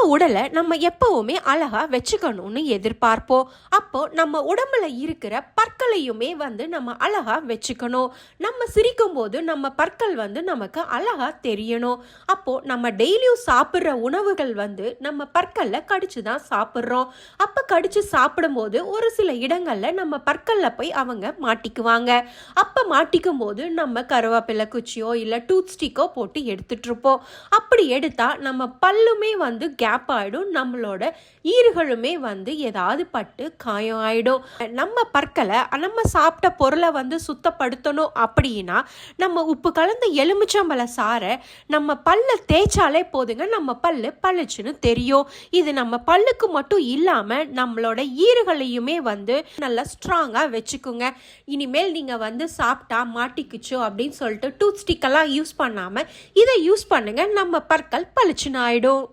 நம்ம உடலை நம்ம எப்பவுமே அழகாக வச்சுக்கணும்னு எதிர்பார்ப்போம். அப்போ நம்ம உடம்புல இருக்கிற பற்களையுமே வந்து நம்ம அழகாக வச்சுக்கணும். நம்ம சிரிக்கும் போது நம்ம பற்கள் வந்து நமக்கு அழகாக தெரியணும். அப்போ நம்ம டெய்லியும் சாப்பிட்ற உணவுகள் வந்து நம்ம பற்களில் கடிச்சு தான் சாப்பிட்றோம். அப்போ கடிச்சு சாப்பிடும்போது ஒரு சில இடங்களில் நம்ம பற்களில் போய் அவங்க மாட்டிக்குவாங்க. அப்போ மாட்டிக்கும் போது நம்ம கருவேப்பிலை குச்சியோ இல்லை டூத் ஸ்டிக்கோ போட்டு எடுத்துட்ருப்போம் அப்படி எடுத்தால் நம்ம பல்லுமே வந்து கேப் ஆகிடும் நம்மளோட ஈறுகளுமே வந்து ஏதாவது பட்டு காயம் ஆகிடும் நம்ம பற்களை நம்ம சாப்பிட்ட பொருளை வந்து சுத்தப்படுத்தணும் அப்படின்னா நம்ம உப்பு கலந்த எலுமிச்சம்பழ சாறை நம்ம பல்ல தேய்ச்சாலே போதுங்க. நம்ம பல்லு பளிச்சுன்னு தெரியும். இது நம்ம பல்லுக்கு மட்டும் இல்லாமல் நம்மளோட ஈறுகளையுமே வந்து நல்லா ஸ்ட்ராங்காக வச்சுக்குங்க. இனிமேல் நீங்கள் வந்து சாப்பிட்டா மாட்டிக்குச்சோ அப்படின்னு சொல்லிட்டு டூத் ஸ்டிக்கெல்லாம் யூஸ் பண்ணாமல் இதை யூஸ் பண்ணுங்கள் நம்ம பற்கள் பளிச்சுன்னு ஆகிடும்